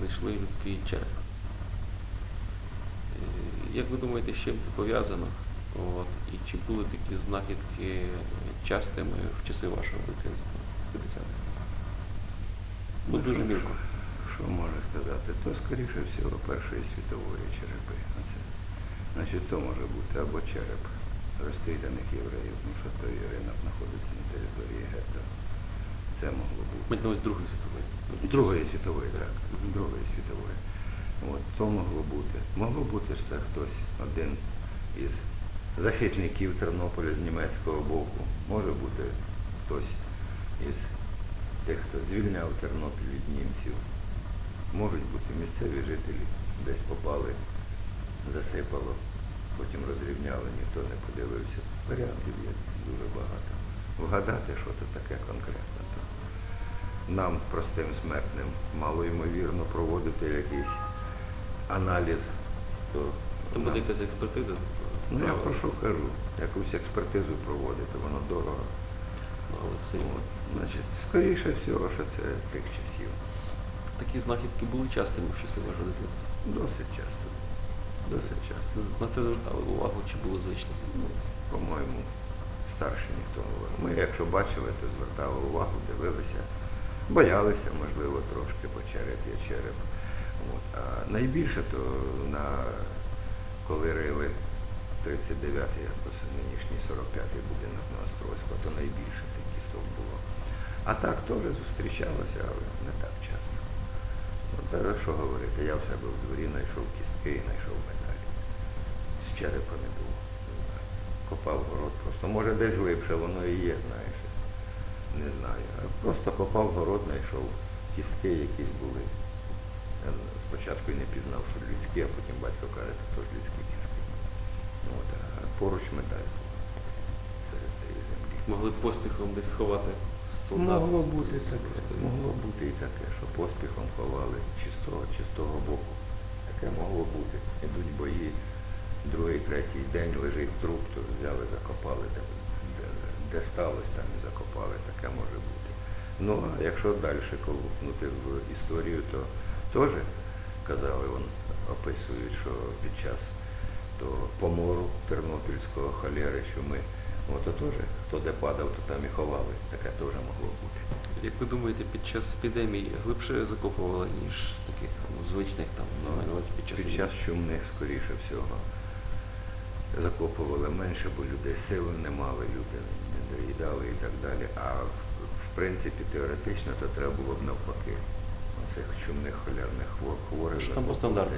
знайшли людський череп. Е, Як ви думаєте, з чим це пов'язано? От, і чи були такі знахідки частими в часи вашого дитинства? 50-х? Ну, дуже що- мілко. Що можна сказати? То, скоріше всього, Першої світової черепи. Оце. Значить, то може бути або череп розстріляних євреїв, тому що той ринок знаходиться на території гетто. Це могло бути. Увазі Другої світової. Другої світової, так. Мгм. Другої світової. От, то могло бути. Могло бути що це хтось, один із захисників Тернополя з німецького боку. Може бути хтось із тих, хто звільняв Тернопіль від німців. Можуть бути місцеві жителі, десь попали, засипало, потім розрівняли, ніхто не подивився. Варіантів є дуже багато. Вгадати, що це таке конкретно. Нам, простим смертним, мало ймовірно проводити якийсь аналіз. То, Там буде якась експертиза? Ну я про що кажу? Якусь експертизу проводити, воно дорого. Ну. Значить, скоріше всього, що це тих часів. Такі знахідки були частими в часи вашого дитинства. Досить часто. Досить часто. На це звертали увагу, чи було звично? Ну, по-моєму, старше ніхто не говорив. Ми, якщо бачили, то звертали увагу, дивилися, боялися, можливо, трошки, бо череп є череп. От. А найбільше то на коли рили 39-й, або нинішній 45-й будинок на Острозьку, то найбільше таких стов було. А так теж зустрічалося, але не так часто. Ну, та що говорити, я в себе в дворі знайшов кістки і знайшов медалі. З черепа не було. Копав город просто. Може десь глибше воно і є, знаєш. Не знаю. Просто копав город, знайшов кістки якісь були. Я спочатку і не пізнав, що людські, а потім батько каже, це теж людські кістки. От, а поруч медаль була серед тієї землі. Могли б поспіхом десь ховати солдат? Могло бути таке, Просто могло бути і таке, що поспіхом ховали чи з того, чи з того боку. Таке могло бути. Ідуть бої, другий, третій день лежить труп, то взяли, закопали, де, де, де сталося, там і закопали, таке може бути. Ну, а якщо далі ковнути в історію, то теж казали, вон, описують, що під час то помору тернопільського холери, що ми, от то теж, хто де падав, то там і ховали. Таке теж могло бути. Як ви думаєте, під час епідемії глибше закопували, ніж таких ну, звичних там, ну, під час Під час чумних, скоріше всього, закопували менше, бо людей сили не мали, люди не доїдали і так далі. А в, в принципі, теоретично, то треба було б навпаки. Оцих чумних холярних хворих Що там по стандарту?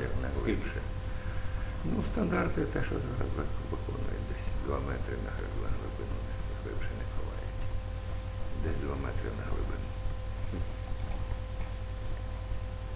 Ну, стандарти те, що зараз виконує, виконують, десь 2 метри на глибину, глибше не ховають. Десь 2 метри на глибину.